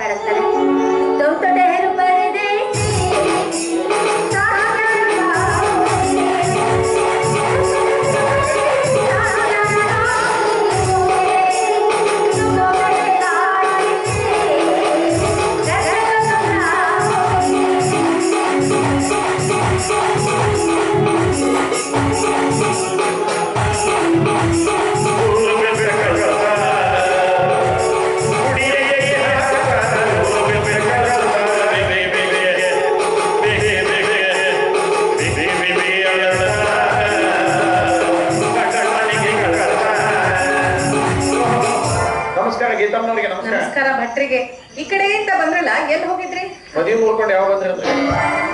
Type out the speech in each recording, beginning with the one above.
ತಗೊಳ್ಳುವ ಯಾರು ಬೇಡಂತಾರೆ ದೊಡ್ಡ ದೊಡ್ಡ ಎಲ್ಲಿ ಹೋಗಿದ್ರಿ? ಮದುವೆ ಮುಗ್ಕೊಂಡು ಯಾವ ಬಂದ್ರಿ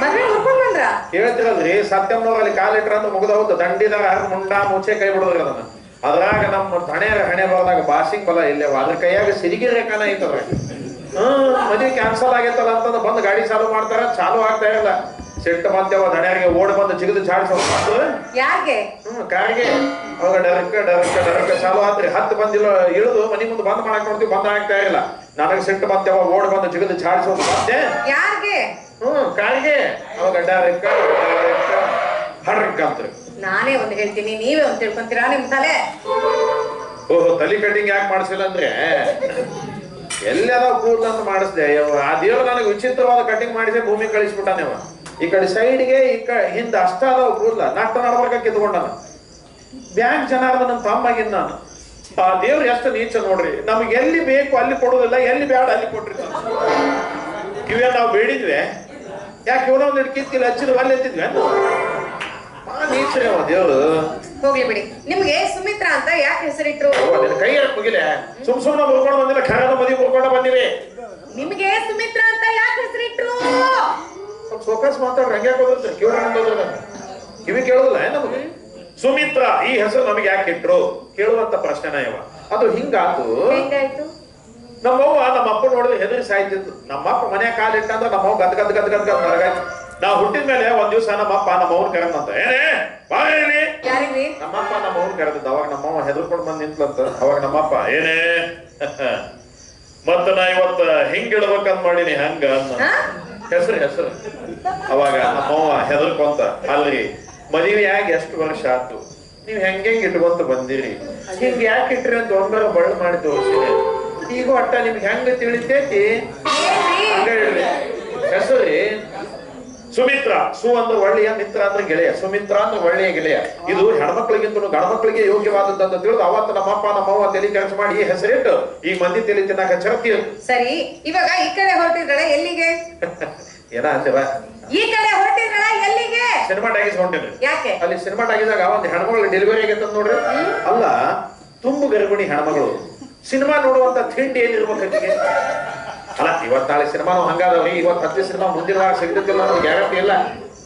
ಮದ್ವೆ ಹುಡ್ಕೊಂಡ್ ಬಂದ್ರ? ಹೇಳ್ತಿರಲ್ರಿ ಸತ್ಯಮ್ನವ್ರ ಅಲ್ಲಿ ಕಾಲಿಟ್ರ ಅಂತ ಮುಗ್ದ ಹೋದ್ ದಂಡಿದಾಗ ಮುಂಡ ಮುಚ್ಚೆ ಕೈ ಬಿಡೋದ್ರಿ ಅದನ್ನ. ಅದ್ರಾಗ ನಮ್ಮ ಹಣೆ ಹಣೆ ಬರದಾಗ ಬಾಸಿ ಕೊಲ ಇಲ್ಲೇ ಅದ್ರ ಕೈಯಾಗ ಸಿರಿಗಿ ರೇಖಾನ ಐತದ್ರ ಹ್ಮ್ ಮದುವೆ ಕ್ಯಾನ್ಸಲ್ ಆಗೈತಲ್ಲ ಅಂತಂದು ಬಂದು ಗಾಡಿ ಚಾಲು ಮಾಡ್ತಾರ ಚಾಲು ಆಗ್ತಾ ಇಲ್ಲ. ಸಿಟ್ಟು ಅವ ದಣ್ಯಾರಿಗೆ ಓಡ್ ಬಂದು ಜಿಗಿದು ಚಾಡಿಸೋ ಯಾಕೆ? ಹ್ಮ್ ಕಾರಿಗೆ ಅವಾಗ ಡರಕ್ಕ ಡರಕ್ಕ ಡರಕ್ಕ. ಚಾಲು ಆದ್ರೆ ಹತ್ತು ಬಂದಿಲ್ಲ ಇಳಿದು ಮನಿ ಮುಂದೆ ಬಂದ್ ಮಾಡಕ್ ನೋಡ್ತೀವಿ ಬಂದ್ ಆಗ್ತಾ ಇಲ್ಲ ನನಗೆ ಸಿಟ್ಟು ಬಂತೇವ ಓಡ್ ಬಂದು ಜಿಗಿದು ಚಾಡಿಸೋ ಮತ್ತೆ? ಯಾರ್ಗೆ? ಹ್ಮ್ ಕಾಡಿಗೆ. ಅವಾಗ ಗಡ್ಡ ಡರಕ್ಕ ಹರಕ್ ಅಂತ್ರಿ. ನಾನೇ ಒಂದು ಹೇಳ್ತೀನಿ ನೀವೇ ಒಂದ್ ತಿಳ್ಕೊಂತೀರಾ ನಿಮ್ ತಲೆ? ಓಹೋ ತಲಿ ಕಟ್ಟಿಂಗ್ ಯಾಕೆ ಮಾಡಿಸಿಲ್ಲ ಅಂದ್ರೆ? ಎಲ್ಲೆಲ್ಲ ಮಾಡಿಸ್ದೆ. ಆ ದೇವ್ರು ನನಗೆ ವಿಚಿತ್ರವಾದ ಕಟ್ಟಿಂಗ್ ಮಾಡಿಸಿ ಭೂಮಿ ಕಳಿಸ್ಬಿಟ್ಟಾನೆವ ಈ ಕಡೆ ಸೈಡ್ಗೆ ಈ ಕಡೆ ಹಿಂದೆ ಅಷ್ಟಾದ ಕೂದ್ಲ. ನಟ್ಟ ನಡ್ಬರ್ಕ ಕಿತ್ಕೊಂಡನ. ಬ್ಯಾಂಕ್ ಜನಾರ್ದನ ತಮ್ಮಾಗಿನ್ ನಾನು. ಆ ದೇವ್ರು ಎಷ್ಟು ನೀಚ ನೋಡ್ರಿ. ನಮ್ಗೆ ಎಲ್ಲಿ ಬೇಕು ಅಲ್ಲಿ ಕೊಡೋದಿಲ್ಲ ಎಲ್ಲಿ ಬೇಡ ಅಲ್ಲಿ ಕೊಟ್ರಿ. ಇವೇ ನಾವು ಬೇಡಿದ್ವಿ. ಯಾಕೆ ಇವನ ಒಂದು ಕಿತ್ತಿಲ್ಲ ಹಚ್ಚಿದ್ರು ಅಲ್ಲಿ ಎತ್ತಿದ್ವಿ ನೀಚರೇ ಅವ ದೇವ್ರು. ಹೋಗ್ಲಿ ಬಿಡಿ. ನಿಮ್ಗೆ ಸುಮಿತ್ರಾ ಅಂತ ಯಾಕೆ ಹೆಸರಿಟ್ರು? ಕೈ ಮುಗಿಲೆ. ಸುಮ್ ಸುಮ್ನ ಮುರ್ಕೊಂಡು ಬಂದಿಲ್ಲ ಖರದ ಮದಿ ಮುರ್ಕೊಂಡು ಬಂದಿವಿ. ನಿಮ್ಗೆ ಸುಮಿತ್ರಾ ಅಂತ ಯಾಕೆ ಹೆಸರಿಟ್ರು? ಸ್ವಲ್ಪ ಫೋಕಸ್ ಮಾತಾಡ್ರಿ ಹಂಗೆ ಹೋದ್ರೆ ಕಿವಿ ಕಿವಿ ಕೇಳೋದಿಲ್ಲ ಏನ್ ನಮಗೆ? ಸುಮಿತ್ರ ಈ ಹೆಸರು ನಮಗೆ ಯಾಕೆ ಇಟ್ರು? ಕೇಳುವಂತ ಪ್ರಶ್ನೆನ ಇವ. ಅದು ಹಿಂಗಾತು ನಮ್ಮವ್ವ ನಮ್ಮ ಅಪ್ಪ ನೋಡಿದ್ರೆ ಹೆದರಿ ಸಾಯ್ತಿತ್ತು. ನಮ್ಮಪ್ಪ ಮನೆ ಕಾಲಿಟ್ಟಂದ್ರೆ ನಮ್ಮವ್ ಗದ್ ಗದ್ ಗದ್ ಗದ್ ಗದ್ ಮರಗಾಯ್ತು ನಾ ಹುಟ್ಟಿದ ಮೇಲೆ ಒಂದ್ ದಿವಸ ನಮ್ಮಪ್ಪ ನಮ್ಮವ್ನ ಕರೆದಂತ ಏನೇ? ಬಾಯಿ ನಮ್ಮಪ್ಪ ನಮ್ಮವ್ನ ಕರೆದಿದ್ದ. ಅವಾಗ ನಮ್ಮವ್ವ ಹೆದರ್ಕೊಂಡು ಬಂದ್ ನಿಂತ್ಲಂತ. ಅವಾಗ ನಮ್ಮಪ್ಪ ಏನೇ? ಮತ್ತ ನಾ ಇವತ್ತ ಹಿಂಗಿಡ್ಬೇಕಂತ ಮಾಡೀನಿ ಹಂಗ ಅನ್ನ ಹಾ? ಹೆಸರು ಹೆಸರು. ಅವಾಗ ಅವ ಹೆದರ್ಕೊಂತ ಅಲ್ರಿ ಮದುವೆ ಆಗಿ ಎಷ್ಟು ವರ್ಷ ಆತು ನೀವ್ ಹೆಂಗೆ ಇಟ್ಕೊಂತ ಬಂದಿರಿ? ಹಿಂಗ್ ಯಾಕೆ ಇಟ್ರಿ ಅಂತ ಒಂದರ ಬಳ್ಳ ಮಾಡಿ ತೋರಿಸಿದೆ. ಈಗ ಒಟ್ಟ ನಿಮ್ಗೆ ಹೆಂಗ ತಿಳಿತೈತಿ? ಹೆಸರಿ ಸುಮಿತ್ರ ಸು ಅಂದ್ರೆ ಒಳ್ಳೆಯ ಮಿತ್ರ ಅಂದ್ರೆ ಗೆಳೆಯ ಸುಮಿತ್ರ ಅಂದ್ರೆ ಒಳ್ಳೆಯ ಗೆಳೆಯ. ಇದು ಹೆಣ್ಮಕ್ಳಿಗಿಂತ ಗಣಮಕ್ಳಿಗೆ ಯೋಗ್ಯವಾದದ್ದು ಅಂತ ತಿಳಿದು ಅವತ್ತು ನಮ್ಮಪ್ಪ ನಮ್ಮವ್ವ ತಲೆ ಕೆಲಸ ಮಾಡಿ ಈ ಹೆಸರಿಟ್ಟು ಈ ಮಂದಿ ತಲೆ ತಿನ್ನಾಕ ಚರತಿ ಸರಿ ಇವಾಗ ಈ ಕಡೆ ಹೊರಟಿದ್ರಳ ಎಲ್ಲಿಗೆ? ಏನ ಈ ಕಡೆ ಹೊರಟಿದ್ರಳ ಎಲ್ಲಿಗೆ? ಸಿನಿಮಾ ಟಾಕೀಸ್ ಹೊಂಟೇನ್ರಿ ಯಾಕೆ? ಅಲ್ಲಿ ಸಿನಿಮಾ ಟಾಗಿದಾಗ ಒಂದು ಹೆಣ್ಮಗಳು ಡೆಲಿವರಿ ಆಗೈತೆ ನೋಡ್ರಿ. ಅಲ್ಲ ತುಂಬು ಗರ್ಭಿಣಿ ಹೆಣ್ಮಗಳು. ಸಿನಿಮಾ ನೋಡುವಂತ ತಿಂಡಿ ಏನಿರ್ಬೇಕು? ಅಲ್ಲ, ಇವತ್ತಾಳೆ ನಾಳೆ ಸಿನಿಮಾ ಹಂಗಾದವ್ರಿ ಇವತ್ತು ಹತ್ತು ಸಿನಿಮಾ ಮುಂದಿನ ವಾರ ಸಿಗ್ತೈತಿಲ್ಲ ಅನ್ನೋದು ಗ್ಯಾರಂಟಿ ಇಲ್ಲ.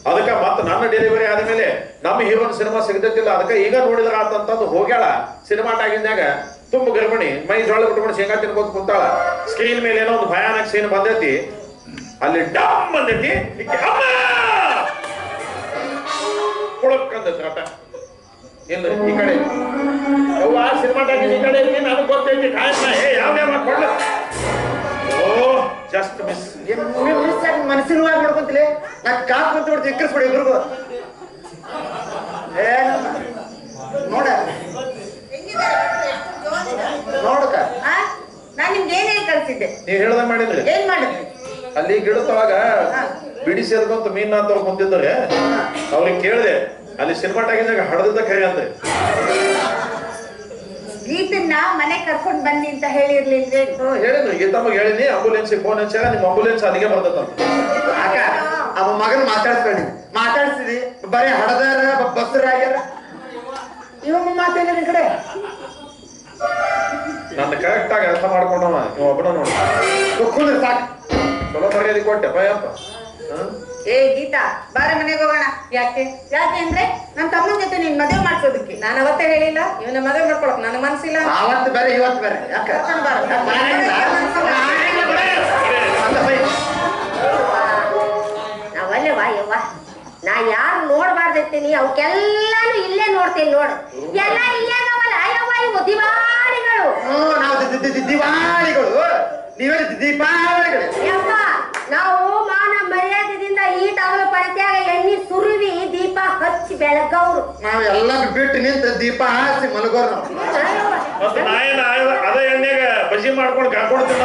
ಅದಕ್ಕ ಮತ್ತೆ ನನ್ನ ಡೆಲಿವರಿ ಆದಮೇಲೆ ನಮ್ಮ ಹೀರೋನ್ ಸಿನಿಮಾ ಸಿಗ್ತಿಲ್ಲ ಅದಕ್ಕೆ ಈಗ ನೋಡಿದ್ರ ಅಂತಂದು ಹೋಗ್ಯಾಳ ಸಿನಿಮಾ ಟಾಗಿದ್ದಾಗ ತುಂಬ ಗರ್ಭಿಣಿ, ಮೈ ಜೋಳ ಬಿಟ್ಕೊಂಡು ಶೇಂಗಾ ತಿನ್ಕೊಂತ ಕುಂತಾಳ. ಸ್ಕ್ರೀನ್ ಮೇಲೆ ಏನೋ ಒಂದು ಭಯಾನಕ ಸೀನ್ ಬಂದೈತಿ. ಅಲ್ಲಿ ಡಮ್ ಬಂದೈತಿ. ಈ ಕಡೆ. ಸಿನಿಮಾ ಟಾಕೀಸ್ ಈ ಕಡೆ ನನಗೆ ಗೊತ್ತೈತಿ. ಕಾಯಮ್ಮ ಏ ಯಾವ ಯಾವ ಕೊಳ್ಳ ಓ ಜಸ್ಟ್ ಮಿಸ್ ಮನಸ್ಸಿನ ಮಾಡ್ಕೊಂತಿಲಿ ನಾ ಕಾಪ್ ಅಂತ ಬಿಡ್ತೀವಿ ಎಕ್ಕರಿಸ್ಬಿಡಿ ಇಬ್ರಿಗೂ ಏ ನೋಡ. ನೋಡಕ. ಆ? ನಾನ್ ನಿಮ್ಗೆ ಏನ್ ಹೇಳಿ ಕಳ್ಸಿದ್ದೆ? ನೀವ್ ಹೇಳ್ದ ಮಾಡಿದ್ರಿ? ಏನ್ ಮಾಡಿದ್ರಿ? ಅಲ್ಲಿ ಗಿಡದೊಳಗ ಬಿಡಿ ಸೇರ್ಕೊಂತ ಮೀನ್ ಅಂತ ಕುಂತಿದ್ದಾರೆ. ಅವ್ರಿಗೆ ಕೇಳಿದೆ ಅಲ್ಲಿ ಸಿನಿಮಾ ಟಾಕೀಸಾಗ ಹಡದಿದ್ದ ಕರೆ ಅಂತೆ ಗೀತನ್ನ ಮನೆ ಕರ್ಕೊಂಡ್ ಬನ್ನಿ ಅಂತ ಹೇಳಿರ್ಲಿಲ್ವೇ? ಹೇಳಿದ್ರು. ಗೀತಮ್ಮಗೆ ಹೇಳಿನಿ ಆಂಬುಲೆನ್ಸ್ ಫೋನ್ ಹಚ್ಚಾಗ ನಿಮ್ ಆಂಬುಲೆನ್ಸ್ ಅಲ್ಲಿಗೆ ಬರ್ತದ ಅಕ್ಕ ಅವ ಮಗನ್ ಮಾತಾಡ್ಸ್ಬೇಡಿ ಮಾತಾಡ್ಸಿದಿ. ಬರೀ ಹಡದಾರ ಬಸ್ಸರ ಆಗ್ಯಾರ. ಇವಾಗ ಮಾತೇನ ಕಡೆ? ನನ್ನ ಕರೆಕ್ಟ್ ಆಗಿ ಅರ್ಥ ಮಾಡ್ಕೊಂಡವ. ನೀವು ಒಬ್ಬನ ನೋಡಿ. ಸಾಕು. ಚಲೋ ಮರ್ಯಾದೆ ಕೊಟ್ಟೆ ಭಯಪ್ಪ? ಏ ಗೀತಾ ಬಾರೆ ಮನೆಗೆ ಹೋಗೋಣ. ಯಾಕೆ? ಯಾಕೆ ಅಂದ್ರೆ ನನ್ನ ತಮ್ಮನ ಜೊತೆ ನೀನ್ ಮದುವೆ ಮಾಡ್ಸೋದಕ್ಕೆ. ನಾನು ಅವತ್ತೇ ಹೇಳಿಲ್ಲ ಇವನ ಮದುವೆ ಮಾಡ್ಕೊಳಕ್ ನನ್ನ ಮನ್ಸಿಲ್ಲ. ಅವತ್ತು ಬೇರೆ ಇವತ್ತು ಬೇರೆ. ಯಾಕ. ನಾವಲ್ಲೇ ವಾ ಯವ್ವ. ನಾ ಯಾರು ನೋಡ್ಬಾರ್ದಿರ್ತೀನಿ ಅವಕ್ಕೆಲ್ಲಾನು ಇಲ್ಲೇ ನೋಡ್ತೀನಿ ನೋಡು. ಎಲ್ಲ ಇಲ್ಲೇ ನಾವಲ್ಲ ಅಯ್ಯವ್ವ ಇವು ದಿವಾಳಿಗಳು ನಾವು ದಿವಾಳಿಗಳು. ನೀವೇ ದೀಪಾವಳಿಗಳು. ಯಪ್ಪ ನಾವು ಮಾನ ಮರ್ಯಾದೆದಿಂದ ಈ ಟವಲ ಪರಿತ್ಯಾಗ ಎಣ್ಣೆ ಸುರುವಿ ದೀಪ ಹಚ್ಚಿ ಬೆಳಗವ್ರು. ನಾವು ಎಲ್ಲ ಬಿಟ್ಟು ನಿಂತ ದೀಪ ಹಾಸಿ ಮಲಗೋರು. ಮತ್ತ ಅದೇ ಎಣ್ಣೆಗ ಬಜಿ ಮಾಡ್ಕೊಂಡು ಕಾಕೊಡ್ತೀನ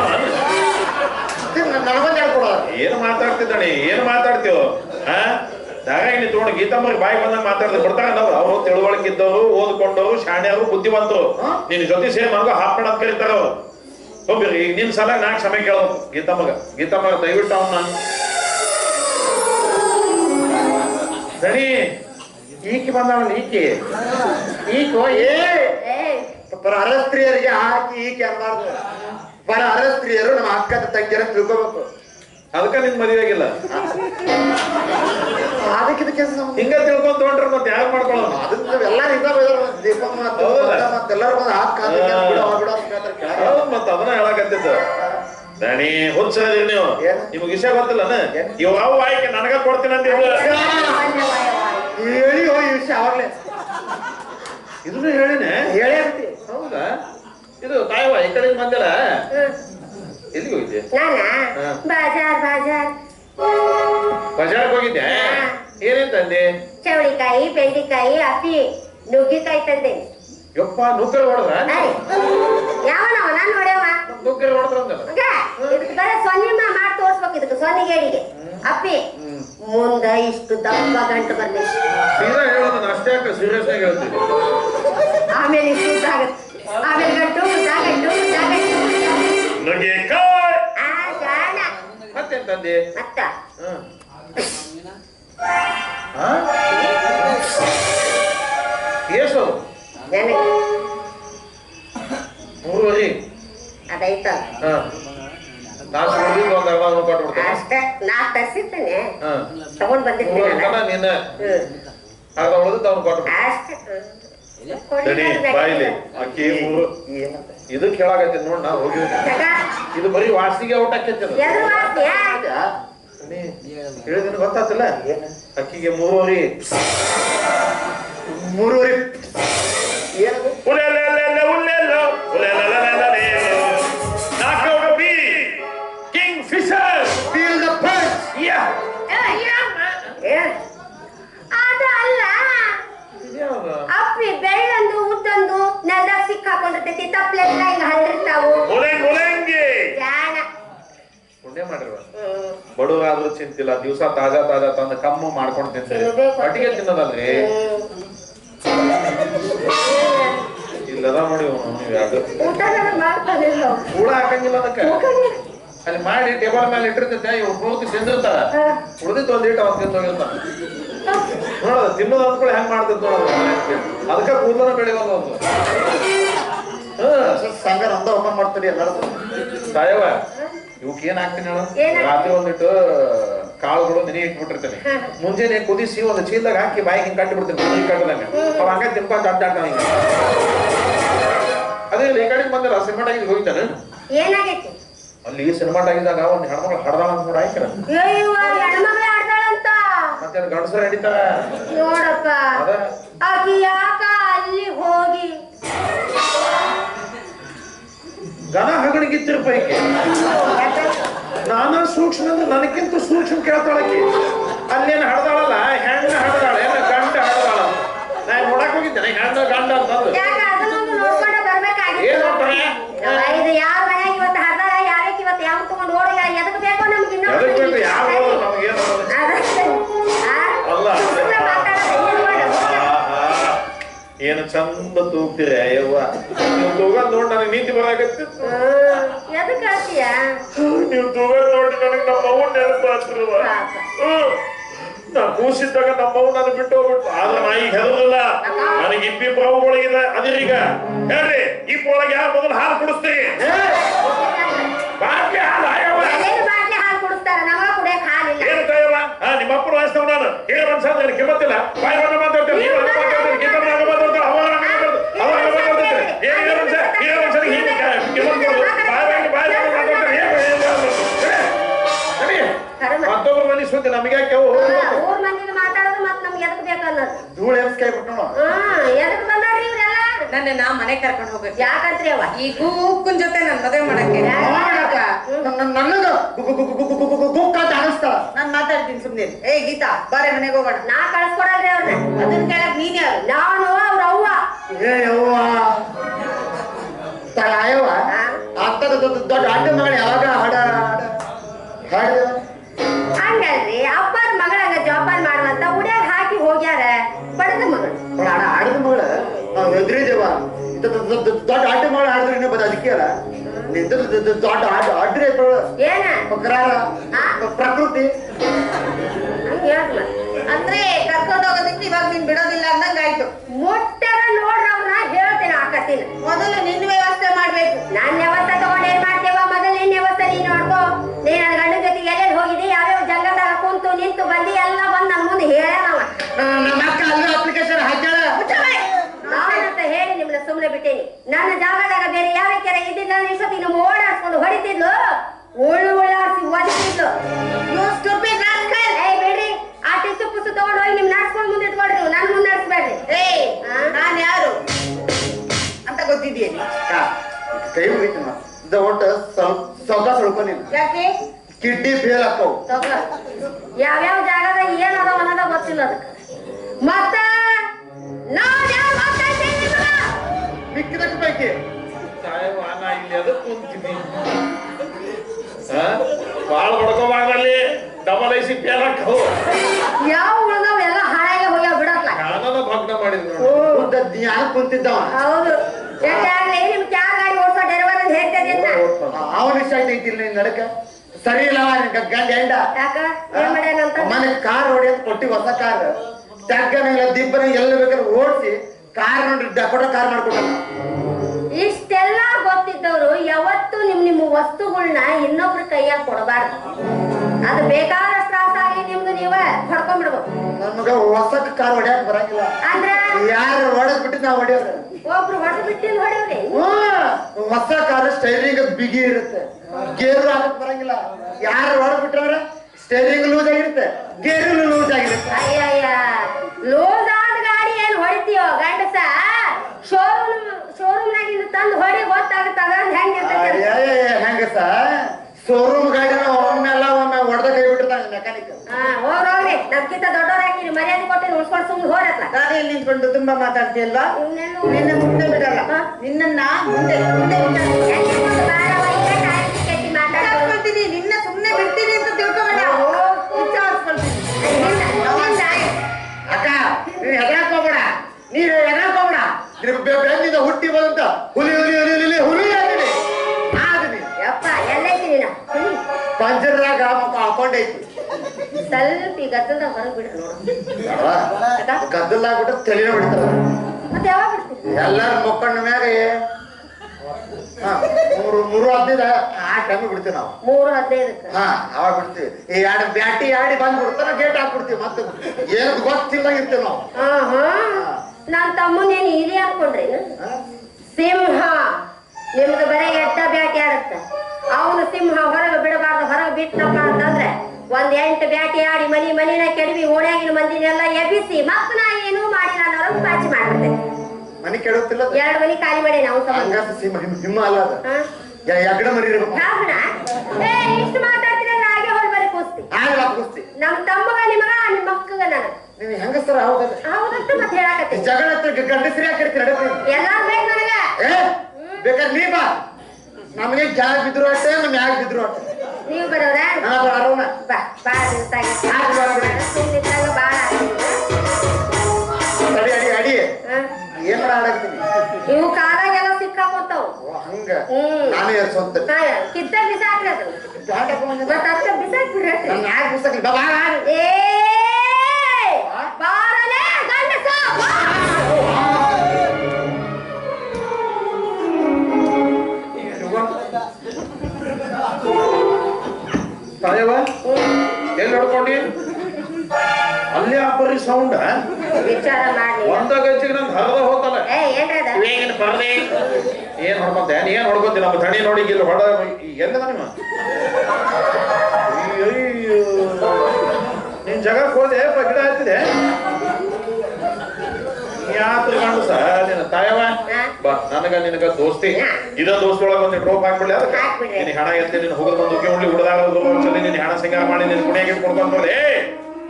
ನನಗೊಂದು ಹೇಳ್ಕೊಡೋರು ಏನ್ ಮಾತಾಡ್ತಿದ್ದಾಳೆ ಏನ್ ಮಾತಾಡ್ತೀವೋ ಹಾ ಧಾರಾಗಿಣಿ ತಗೊಂಡು ಗೀತಮ್ಮರಿಗೆ ಬಾಯಿ ಬಂದಾಗ ಮಾತಾಡ್ದೆ ಬರ್ತಾಗ ನಾವು. ಅವರು ತಿಳುವಳಿಕೆ ಇದ್ದವರು ಓದ್ಕೊಂಡವರು ಶಾಣ್ಯರು ಬುದ್ಧಿವಂತರು. ನಿನ್ನ ನಿನ್ ಜೊತೆ ಸೇರಿ ಹಾಪಣ ಅಂತ ಕರೀತಾರ ಅವ್ರು. ಹೋಗ್ರಿ ಈಗ ನಿನ್ ಸಲ ನಾಲ್ಕು ಸಮಯ ಮಗ ಗೀತಮ್ಮಗ ಗೀತಮ್ಮಗ ದಯವಿಟ್ಟು ಅವನ್ನ ಸರಿ ಈಕಿ ಬಂದವನ್ ಈಕೆ. ಈಕೋ ಏ! ಪರ ಅರಸ್ತ್ರೀಯರಿಗೆ ಹಾಕಿ ಈಕೆ ಅನ್ಬಾರ್ದು. ಪರ ಅರಸ್ತ್ರೀಯರು ನಮ್ಮ ಅಕ್ಕ ತಂಗಿಯರ ತಿಳ್ಕೋಬೇಕು. ಅದಕ್ಕ ನಿನ್ ಮದುವೆ ಆಗಿಲ್ಲ. ಅದಕ್ಕೆ ಇದಕ್ಕೆ ಸಂಬಂಧ. ಹಿಂಗ ತಿಳ್ಕೊಂಡ್ ತೊಗೊಂಡ್ರೆ ಮತ್ತೆ ಯಾರು ಮಾಡ್ಕೊಳ್ಳೋಣ ಅದಕ್ಕೆ ಎಲ್ಲಾರು ಇದ್ದಾವೆ ಇದಾವ. ದೀಪಕ್ ಮಾತು? ಮತ್ತೆಲ್ಲರೂ ಬಂದು ಹಾಕ್ ಮತ್ತ ಅದನ್ನ ಹೇಳಕತ್ತಿದ್ದು. ದಣಿ ಹುಚ್ಚದಿರಿ ನೀವು? ನಿಮ್ಗೆ ವಿಷಯ ಗೊತ್ತಿಲ್ಲನ? ಇವ್ ಅವು ಆಯ್ಕೆ ನನಗ ಕೊಡ್ತೀನಿ ಅಂದಿದ್ದು ಹೇಳಿ. ಹೋಗಿ ವಿಷಯ ಅವಾಗ್ಲೇ ಇದನ್ನು ಹೇಳಿನೆ? ಹೇಳಿ ಅಂತಿ. ಹೌದಾ? ಇದು ತಾಯವ ಈ ಕಡೆ ಬಂದಿಲ್ಲ ಎಲ್ಲಿಗೆ ಹೋಗಿದ್ದೆ. ಬಾಜಾರ್ ಬಾಜಾರ್. ಬಜಾರ್ಗೆ ಹೋಗಿದ್ದೆ. ಏನೇನ್ ತಂದೆ? ಚವಳಿಕಾಯಿ ಬೆಂಡಿಕಾಯಿ ಅಪ್ಪಿ ನುಗ್ಗಿಕಾಯಿ ತಂದೆ. ಯಪ್ಪ ನುಗ್ಗರ್ ಹೊಡೆದ್ರ ಯಾವನವ? ನಾನು ಇದಕ್ಕೆ ಸೊನ್ನೆ ಮಾಡಿ ತೋರ್ಸ್ಬೇಕು ಇದಕ್ಕೆ ಸೊನ್ನೆ ಗೇಡಿಗೆ ಅಪ್ಪಿ ಮುಂದ ಇಷ್ಟು ದಪ್ಪ ಗಂಟು ಬರ್ಲಿ ಸೀದಾ ಹೇಳೋದು ಅಷ್ಟೇ ಯಾಕೆ ಸೀರಿಯಸ್ ಆಗಿ ಹೇಳ್ತೀನಿ? ಆಮೇಲೆ ಇಷ್ಟು ಆಮೇಲೆ ಗಂಟು ಉದ್ದ ಗಂಟು ಉದ್ದ ಗಂಟು. ನುಗ್ಗೆಕಾಯ್ ಆ ಜಾಣ. ಮತ್ತೆ ತಂದೆ ಮತ್ತ? ಹ್ಮ್. ಹಾ? ಏಸು? ನನಗೆ ಮೂರುವರೆ ಅದೈತ ಹಾ. ತಾಸು ಒಂದ್ ಕೊಟ್ಬಿಡ್ತೇನೆ ಅಷ್ಟೇ. ನಾ ತರ್ಸಿರ್ತೇನೆ. ಹಾ. ತಗೊಂಡ್ ಬಂದಿರ್ತೀನಲ್ಲ? ಮೂರುವರೆ ನಿನ್ನ. ಹ್ಮ್. ಅರ್ಧ ಉಳಿದು ಅವ್ನು ಕೊಟ್ಬಿಡ್ತೇನೆ ಅಷ್ಟೇ. ದಣಿ ಬಾಯಿಲಿ ಅಕ್ಕಿ ಮೂರು. ಏನಂತ? ಇದು ಕೇಳಾಗತ್ತೆ ನೋಡ್ ನಾ ಹೋಗಿ ಇದು ಬರೀ ವಾಸಿಗೆ ಔಟ್ ಆಕೈತಿ ಎದ್ರ ಅದ್ಯಾ? ಹೇಳಿದ್ರೆ ಗೊತ್ತಾತಲ್ಲ ಏನು? ಅಕ್ಕಿಗೆ ಮೂರುವರೆ. ಮೂರುವರೆ. ಏನದು ಉಲೆಲೆಲೆಲೆ. Feel the punch Yeah. ಏ, ಅದು ಅಲ್ಲ? ಅಪ್ಪಿ ಬೆಳ್ಳಂದು ಉದ್ದಂದು ನೆಲದಾಗ ಸಿಕ್ಕಾಕೊಂಡಿರ್ತೈತಿ ತಪ್ಲೆಲ್ಲ ಹಿಂಗ ಹರಿರ್ತಾವು ಮುಲೆಂಗ್ ಮುಲೆಂಗಿ. ಜಾಣ. ಪುಣ್ಯ ಮಾಡಿರುವ. ಹ್ಮ್. ಬಡವರಾದ್ರೂ ಚಿಂತಿಲ್ಲ. ದಿವಸ ತಾಜಾ ತಾಜಾ ತಂದು ಕಮ್ಮು ಮಾಡ್ಕೊಂಡು ತಿಂತಾರೆ. ಒಟ್ಟಿಗೆ ತಿನ್ನೋದಲ್ರಿ? ನೋಡಿ ಹುಳ ಹಾಕಂಗಿಲ್ಲ ಅದಕ್ಕೆ. ಅಲ್ಲಿ ಮಾಡಿ ಟೇಬಲ್ ಮೇಲೆ ಇಟ್ಟಿರ್ತೈತೆ ಇವ್ರು ಪೂರ್ತಿ ತಿಂದಿರ್ತಾರ. ಉಳಿದಿತ್ತು ಒಂದ್ ಇಟ್ಟು ಅವ್ನು ತಿಂದು ಹೋಗಿರ್ತಾನ ನೋಡೋದು ತಿನ್ನೋದು ಅಂದ್ಕೊಳ್ಳಿ ಹೆಂಗ್ ಮಾಡ್ತಿತ್ತು ನೋಡೋದು ಅದಕ್ಕೆ ಕೂದಲನ ಬೆಳಿವಲ್ಲ ಒಂದು ಸಂಘ ನಮ್ದ ಓಪನ್ ಮಾಡ್ತೀರಿ ಎಲ್ಲರದು ಸಾಯವ ಇವಕ್ ಏನ್ ಹಾಕ್ತೀನಿ ಹೇಳು? ರಾತ್ರಿ ಒಂದಿಟ್ಟು ಕಾಳುಗಳು ನೆನೆ ಇಟ್ಬಿಟ್ಟಿರ್ತೀನಿ. ಮುಂಜಾನೆ ಕುದಿಸಿ ಒಂದು ಚೀಲದಾಗ ಹಾಕಿ ಬಾಯಿಗೆ ಹಿಂಗ್ ಕಟ್ಟಿ ಬಿಡ್ತೀನಿ ಅವ್ರ ಕಟ್ಟದಂಗ ಅವ ಹಂಗ ತಿನ್ಕೊಂಡ್ ಅಡ್ಡಾಡ್ತಾನ ಅದೇ ಈ ಕಡೆಗೆ ಬಂದಿಲ್ಲ ಸಿನಿಮಾ ಟಾಗಿದ್ ಹೋಗಿದ್ದಾನೆ ಏನಾಗೈತಿ? ಅಲ್ಲಿ ಸಿನಿಮಾ ಟಾಗಿದಾಗ ಒಂದು ಹೆಣ್ಮಗಳು ಹಡ್ದಾಳ ಅಂತ ನೋಡಿ ಹಾಕಿರ ಮತ್ತೇನು ಗಂಡಸರು ಹಿಡಿತಾರ. ನೋಡಪ್ಪ. ಅದ. ಆಕಿ ಯಾಕ ಅಲ್ಲಿ ಹೋಗಿ? ಗನ ಹಗಣಿಗಿತ್ತಿರ ಪೈಕಿ ನಾನಾ ಸೂಕ್ಷ್ಮ ಅಂದ್ರೆ ನನಗಿಂತ ಸೂಕ್ಷ್ಮ ಕೇಳ್ತಾಳಕಿ ಅಲ್ಲೇನು ಹಡ್ದಾಳಲ್ಲ? ಹೆಣ್ಣ ಹಡದಾಳ ಏನ ಗಂಡ ಹಡ್ದಾಳ ನಾ ನೋಡಕ್ ಹೋಗಿದ್ದೇನೆ ಹೆಣ್ಣ ಗಂಡ ಅಂತಂದು ಯಾಕ ಅದನ್ನೊಂದು ನೋಡ್ಕೊಂಡ ಬರ್ಬೇಕಾಗಿತ್ತು ಏನ್ ನೋಡ್ತಾರೆ? ಯವ್ವ, ಇದು ಯಾವ ಮನ್ಯಾಗ ಇವತ್ತು ಹರ್ದಾಗ ಯಾರಕ್ಕೆ ಇವತ್ತು ಯಾವ ತಗೊಂಡು ಓಡಿಯ ಎದಕ್ ಬೇಕೋ ನಮ್ಗೆ ಇನ್ನೊಂದು ಏನು ಚಂದ ತೂಗ್ತಿದೆ ಅಯ್ಯವ್ವ? ನೀವು ತೂಗ ನೋಡಿ ನನಗೆ ನೀತಿ ಬರಾಕತ್ತಿತ್ತು ಎದಕ್ಕೆ ಹೇಳ್ತೀಯ ನೀವು ತೂಗಲ್ ನೋಡಿ ನನಗೆ ನಮ್ಮ ಅವ್ವ ನೆನಪು ಹತ್ತಿರವ ಪಾಪ. ನಾ ಕೂಸಿದ್ದಾಗ ನಮ್ಮ ಅವ್ವ ನಾನು ಬಿಟ್ಟು ಹೋಗ್ಬಿಟ್ಟು ಆದ್ರೆ ನಾ ಈಗ ಹೆದರಲ್ಲ ನನಗೆ ಇಬ್ಬಿ ಒಳಗಿದ ಅದಿರೀಗ ಹೇಳ್ರಿ ಇಬ್ಬರೊಳಗೆ ಯಾರು ಮೊದಲು ಹಾಲು ಕುಡಿಸ್ತೀರಿ? ಬಾಕಿ ಹಾಲು ಅಯ್ಯವ್ವ ಅಪ್ಪನ ಬಾಟ್ಲಿ ನಾನು ಏನು ಅನ್ಸಾದ ನನಗೆ ಗೊತ್ತಿಲ್ಲ. ಅಂದ್ರೆ ಕಿಮ್ಮತ್ತಿಲ್ಲ ಬಾಯಿ ಬಂದ ಮಾತಾಡ್ತಾರೆ ನೀವು ಹಂಗ ಮಾತಾಡ್ತಾರೆ? ಕಿತ್ತಮ್ಮನ ಹಂಗ ಮಾತಾಡ್ತಾರೆ ಅವ ಹಂಗ ಮಾತಾಡ್ತಾರೆ. ಅವ ಹಂಗ ಮಾತಾಡ್ತಾರೆ. ಏ ಏ ಮನ್ಸ ಏ ಮನ್ಸ ಹಿಂಗೆ ಕಿಮ್ಮತ್ ಕೊಡು ಬಾಯಿ ಬಂದು ಬಾಯಿ ಬಂದು ಮಾತಾಡ್ತಾರೆ. ಏನ್ ಮನೆ ಸುದ್ದಿ ನಮಗೆ ಯಾಕೆ ಅವು? ಊರ್ ಮಂದಿಗೆ ಮಾತಾಡೋದು ಮತ್ತೆ ನಮ್ಗೆ ಎದಕ್ ಬೇಕಲ್ಲ ಧೂಳು ಎಬ್ಸ್ಕೈ ಬಿಟ್ಟು ಹಾ ಎದಕ್ ಬಂದಾರ್ರಿ ಇವ್ರೆಲ್ಲ ನನ್ನ ನಾ ಮನೆ ಕರ್ಕೊಂಡು ಹೋಗ್ಬೇಕು. ಯಾಕಂತ್ರಿ ಅವ ಈ ಗೂಕ್ಕನ್ ಜೊತೆ ನನ್ ಮದುವೆ ಮಾಡಕ್ಕೆ. ಅನಿಸ್ತಾಳ ನಾನ್ ಮಾತಾಡ್ತೀನಿ ಸುಮ್ನೆ ಏ ಗೀತಾ ಬಾರೆ ಮನೆಗೆ ಹೋಗೋಣ. ನಾ ಕಳ್ಸ್ಕೊಡಲ್ರಿ ಅವ್ರನ್ನ ಅದನ್ನ ಕೇಳಕ್ ನೀನ್ ಯಾರು ನಾನು ಅವ್ರ ಅವ್ವ. ಏ ಯವ್ವ. ತಾಯವ್ವ ಹಾ. ಅಂತದ ದೊಡ್ಡ ಅಡ್ಡ ದೊಡ್ಡ ಆಟ ಮಾಡಿ ಆಡಿದ್ರೆ ಇನ್ನೂ ಬದ ಅದಕ್ಕೆ ಅಲ್ಲ. ನಿಂದ ದೊಡ್ಡ ಆಟ ಆಡ್ರಿ ಏನ? ಕರಾರ? ಪ್ರಕೃತಿ. ಅಂದ್ರೆ ಕರ್ಕೊಂಡು ಹೋಗೋದಕ್ಕೆ ಇವಾಗ ನೀನ್ ಬಿಡೋದಿಲ್ಲ ಅಂದಂಗ ಆಯ್ತು ಮುಟ್ಟದ ನೋಡ್ರ ಅವ್ನ ಹೇಳ್ತೇನೆ ಕಥೆನ. ಮೊದಲು ನಿನ್ ವ್ಯವಸ್ಥೆ ಮಾಡ್ಬೇಕು. ನಾನ್ ವ್ಯವಸ್ಥೆ ತಗೊಂಡ್ ಏನ್ ಮಾಡ್ತೇವ ಮೊದಲು ನಿನ್ ವ್ಯವಸ್ಥೆ ನೀನ್ ನೋಡ್ಕೋ ನೀ ನನ್ನ ಗಂಡನ ಜೊತೆಗೆ ಎಲ್ಲೆಲ್ಲಿ ಹೋಗಿದ್ದಿ ಯಾವ್ಯಾವ ಜಂಗಲ್ದಾಗ ಕುಂತು ನಿಂತು ಬಂದಿ ಎಲ್ಲ ಬಂದ್ ನನ್ ಮುಂದೆ ಹೇಳ್ಯಾನವ ನಮ್ಮ ಅಕ್ಕ ಅಲ್ಲಿ ಅಪ್ಲಿಕೇಶನ್ ಹಾಕ್ಯಾಳ ನಾನಂತ ಹೇಳಿ ನಿಮ್ನ ಸುಮ್ನೆ ಬಿಟ್ಟೇನಿ ನನ್ನ ಜಾಗದಾಗ ಬೇರೆ ಯಾವ ಕೆರೆ ಇದ್ದಿಲ್ಲ ಇಷ್ಟೊತ್ತಿಗೆ ನಮ್ಮ ಓಡಾಡ್ಸ್ಕೊಂಡು ಹೊಡಿತಿದ್ಲು ಉಳ್ಳು ಉಳ್ಳಾಡ್ಸಿ ಒದಿತಿದ್ಲು You stupid rascal! ಏ ಬಿಡ್ರಿ ಆ ಟಿಸು ಪುಸು ತಗೊಂಡ್ ಹೋಗಿ ನಿಮ್ ನಡ್ಸ್ಕೊಂಡ್ ಮುಂದೆ ಇಟ್ಕೊಡ್ರಿ ನೀವು ನನ್ ಮುಂದೆ ನಡ್ಸ್ಬೇಡ್ರಿ ಏಯ್ ಹಾ? ನಾನ್ ಯಾರು ಅಂತ ಗೊತ್ತಿದ್ಯೇ ಅಕ್ಕ, ಕೈ ಮುಗಿತು ಇದು ಒಟ್ಟು ಸ್ವಲ್ಪ ಸೌಕಾಸ ಉಳ್ಕೊ ನೀನು ಯಾಕೆ ಕಿಡ್ನಿ ಫೇಲ್ ಆಕ್ಕವು ತಗೋ ಯಾವ್ಯಾವ ಜಾಗದಾಗ ಏನ್ ಅದಾವ ಅನ್ನೋದ ಗೊತ್ತಿಲ್ಲ ಅದಕ್ಕೆ ಮತ್ತ ನಾವ್ ಯಾವ ಮಾತಾಡ್ತೀವಿ ನಿಮ್ಗ? ಮಿಕ್ಕಿದಕ್ಕೆ ಪೈಕಿ ಸಾಯವ್ವ, ನಾ ಇಲ್ಲಿ ಅದಕ್ಕೆ ಕುಂತೀನಿ ಬಾಳ ಹೊಡ್ಕೋಬಾರ್ದಲ್ಲಿ. ಡಬಲ್ ಐಸಿ ಹಾಕವು ಯಾವ ಉಳ್ದವ್ ಎಲ್ಲ ಹಾಳಾಗಿ ಹೋಗ್ಯಾವ ಜ್ಞಾನನ ಭಗ್ನ ಮಾಡಿದ್ರು ನೋಡಿ. ಉದ್ದ ಜ್ಞಾನ ಕುಂತಿದ್ದವ. ಹೌದು. ಯಾಕಂದ್ರೆ ನಿಮ್ ಕ್ಯಾ ಗಾಡಿ ಓಡಿಸೋ ಡ್ರೈವರ್ ಅಂತ ಹೇಳ್ತೇನೆ ಅಂತ. ಅವನ ಇಷ್ಟ ಐತಿಲ್ಲ ನಿನ್ ನಡಕ. ಸರಿ ಇಲ್ಲ ಗಂಡ ಎಂಡ ಯಾಕ? ಏನ್ ಮನೆ ಕಾರ್ ಹೊಡಿ ಅಂತ ಕೊಟ್ಟಿ ಹೊಸ ಕಾರ್ ತಗ್ಗನ ದಿಬ್ಬನ ಎಲ್ಲ ಬೇಕಾದ್ರೆ ಓಡಿಸಿ ಕಾರ್ ನೋಡಿ ಡಕೋಟ ಕಾರ್ ಮಾಡ್ಕೊಟ್ಟ. ಇಷ್ಟೆಲ್ಲ ಗೊತ್ತಿದ್ದವ್ರು ಯಾವತ್ತು ನಿಮ್ ನಿಮ್ಮ ವಸ್ತುಗಳನ್ನ ಇನ್ನೊಬ್ರ ಕೈಯಾಗ ಕೊಡಬಾರ್ದು. ಅದು ಬೇಕಾದ ತ್ರಾಸ ಆಗಿ ನಿಮ್ದು ನೀವ ಹೊಡ್ಕೊಂಡ್ಬಿಡ್ಬೇಕು. ನಮ್ಗ ಹೊಸ ಕಾರ್ ಹೊಡ್ಯಾಕ ಬರಂಗಿಲ್ಲ. ಅಂದ್ರ? ಯಾರು ಹೊಡೆದ್ ಬಿಟ್ಟು ನಾವ್ ಹೊಡಿಯೋರು? ಒಬ್ರು ಹೊಡೆದು ಬಿಟ್ಟಿದ್ ಹೊಡಿವ್ರಿ ಹ್ಮ್. ಹೊಸ ಕಾರ್ ಸ್ಟೈಲಿಂಗ್ ಬಿಗಿ ಇರುತ್ತೆ. ಗೇರು ಹಾಕಕ್ ಬರಂಗಿಲ್ಲ. ಯಾರು ಹೊಡೆದ್ ಬಿಟ್ರೆ ಸ್ಟೈರಿಂಗ್ ಲೂಸ್ ಆಗಿರುತ್ತೆ ಗೇರಿಂಗ್ ಲೂಸ್ ಆಗಿರುತ್ತೆ ಅಯ್ಯಯ್ಯ ಲೂಸ್ ಆದ ಗಾಡಿ ಏನ್ ಹೊಡಿತೀಯೋ ಗಂಡಸ? ಶೋರೂಮ್ ಶೋರೂಮ್ ನಾಗಿಂದ ತಂದು ಹೊಡಿ ಗೊತ್ತಾಗುತ್ತದ ಹೆಂಗಿರ್ತೈತಿ ಅಯ್ಯಯ್ಯ, ಹೆಂಗ ಸ ಶೋರೂಮ್ ಗಾಡಿನ ಒಮ್ಮೆಲ್ಲ ಒಮ್ಮೆ ಹೊಡೆದ ಕೈ ಬಿಟ್ಟಿರ್ತಾನೆ ಮೆಕ್ಯಾನಿಕ್ ಹಾ ಹೋಗ್ರಿ ಹೋಗ್ರಿ. ನಮ್ಕಿಂತ ದೊಡ್ಡವ್ರ ಹಾಕಿ ಮರ್ಯಾದೆ ಕೊಟ್ಟು ಉಳ್ಸ್ಕೊಂಡು ಸುಮ್ಮನೆ ಹೋರತ್ಲ ಗಾಡಿ ನಿಂತ್ಕೊಂಡು ತುಂಬಾ ಮಾತಾಡ್ತೀಯಲ್ವಾ? ನಿನ್ನ ಮುಂದೆ ಬಿಡಲ್ಲ. ನಿನ್ನ ಮುಂದೆ ಮುಂದೆ ಸ್ವಲ್ಪ ಈ ಗದ್ದಲ್ದಾಗ ಹೊರಗೆ ಬಿಡ್ರಿ ನೋಡು. ಗದ್ದಲಾಗ್ಬಿಟ್ಟು ತಲೆನ ಬಿಡ್ತಾರ. ಮತ್ತೆ ಯಾವಾಗ ಬಿಡ್ತೀವಿ ಎಲ್ಲಾರ ಮಕ್ಕಳ ಮ್ಯಾಗ. ಹಾ ಮೂರು ಮೂರು ಹದಿನೈದು ಆ ಟೈಮ್ ಬಿಡ್ತೀವಿ ನಾವು. ಮೂರು ಹದಿನೈದಕ್ಕೆ? ಹಾ ಅವಾಗ ಬಿಡ್ತೀವಿ. ಈ ಎರಡು ಬ್ಯಾಟಿ ಆಡಿ ಬಂದ್ ಬಿಡ್ತಾರ ಗೇಟ್ ಹಾಕ್ಬಿಡ್ತೀವಿ ಮತ್ತೆ. ಏನು ಗೊತ್ತಿಲ್ಲ ಇರ್ತೀವಿ ನಾವು. ಹಾ ಹಾ. ನಾನ್ ತಮ್ಮನೇನು ಇಲ್ಲಿ ಅನ್ಕೊಂಡ್ರಿ ಹಾ? ಸಿಂಹ. ನಿಮ್ದು ಬರೀ ಎಟ್ಟ ಬ್ಯಾಟಿ ಆಡುತ್ತೆ. ಅವನು ಸಿಂಹ ಹೊರಗೆ ಬಿಡಬಾರ್ದು ಹೊರಗೆ ಬಿಟ್ಟಪ್ಪ ಅಂತಂದ್ರೆ ಒಂದ್ ಎಂಟು ಬ್ಯಾಟಿ ಆಡಿ ಮನಿ ಮನಿನ ಕೆಡವಿ ಓಣ್ಯಾಗಿನ ಮಂದಿನೆಲ್ಲ ಎಬ್ಬಿಸಿ ಮತ್ತ ನಾ ಏನು ಮಾಡಿಲ್ಲ ಅನ್ನೋರು ಪಾಚಿ ಮಾಡ್ಬಿಡ್ತೇನೆ ಮನಿ ಕೆಡುತ್ತಿಲ್ಲ. ಎರಡು ಮನಿ ಖಾಲಿ ಮಾಡಿ ನಾವು ಸಿಂಹ ಅಲ್ಲ ಎಗಡ ಮರಿ ಯಾವ್ದನ? ಏ ಇಷ್ಟು ಮಾತಾಡ್ತಿರಲ್ಲ ಹಾಗೆ ಹೋಗಿ ಬರೀ ಕೂಸ್ತಿ. ಕುಸ್ತಿ. ನಮ್ ತಮ್ಮಗ ನಿಮಗ ನಿಮ್ಮ ಮಕ್ಕಗ ನಾನು. ನೀವು ಹೆಂಗಸರ ಹೌದಲ್ಲ? ಹೌದಂತ ಮತ್ತೆ ಹೇಳಾಕತ್ತಿ. ಜಗಳ ಗಂಡಸರಿ ಹಾಕಿರ್ತೀರಿ ಎಲ್ಲಾರು ಬೇಕು ನನಗ. ಏ ಬೇಕಾದ್ರೆ ನೀ ಬಾ. ನಮಗೆ ಜಾಗ ಬಿದ್ರು ಅಷ್ಟೇ ನಮ್ ಯಾಕೆ ಬಿದ್ರು ಅಷ್ಟೇ. ನೀವು ಬರೋರ ಬಾ ಆಯ್ತು, ಬರ್ಬಿಡಿ. ಸುಮ್ಮನಿದ್ದಾಗ ಬಾಳ? ಏನ್ ಮಾಡ ಆಡಾಕ್ತೀನಿ ಇವು ಕಾಲಾಗೆಲ್ಲ ಸಿಕ್ಕಾಕೋತಾವ್ ಹಂಗ. ನಾನು ಏರ್ಸೋಂತ ಹಾ, ಕಿತ್ತ ಬಿಸಾಕ್ರಿ ಅದನ್ನ ಮತ್ತ ಅದಕ್ಕ ಬಿಸಾಕ್ ಬಿಡ್ರಿ ನನ್ನ ಯಾಕೆ ಬಿಸಕ್ಲಿ ಬಾ ಬಾ ಬಾ. ಏ ಬಾರಲೇ ಸೌಂಡ್ ವಿಚಾರ ಮಾಡಿ ಒಂದ ಗಜ್ಜಿಗೆ ನಂದು ಹರಿದ ಹೋತಲ್ಲ. ಇವೇಗಿನ ಪರದೆ? ಏನ್ ಹೊಡ್ಕೊಂತೆ ಏನ್ ಹೊಡ್ಕೊಂತಿ ನಮ್ಮ ತಣಿ ನೋಡಿ ಇಲ್ಲಿ ಹೊಡ ಎಲ್ಲದ ನಿಮ್ಮ ಅಯ್ಯೋ ನಿನ್ ಜಗಕ್ಕೆ ಹೋದೆ ಗಿಡ ಹತ್ತಿದೆ. ಯಾತ್ರ ನಿನ್ನ ತಾಯವ ಬಾ ನನಗ ನಿನಗ ದೋಸ್ತಿ. ಇದ ದೋಸ್ತಿ ಒಳಗ ಒಂದು ಡ್ರೋಪ್ ಹಾಕ್ಬಿಡ್ಲಿ ಅದಕ್ಕೆ. ಹಾಕ್ಬಿಡ್ರಿ. ನಿನ್ ಹಣ ಎತ್ತಿ ನಿನ್ನ ಹೋಗದ್ ಬಂದು ಉಳ್ಳಿ ಹಣ ಸಿಂಗಾರ ಮಾಡಿ ನಿನ್ನ ಕುಣಿಯಾಗಿ ಕೊಡ್ಕೊಂಡ್ ಏ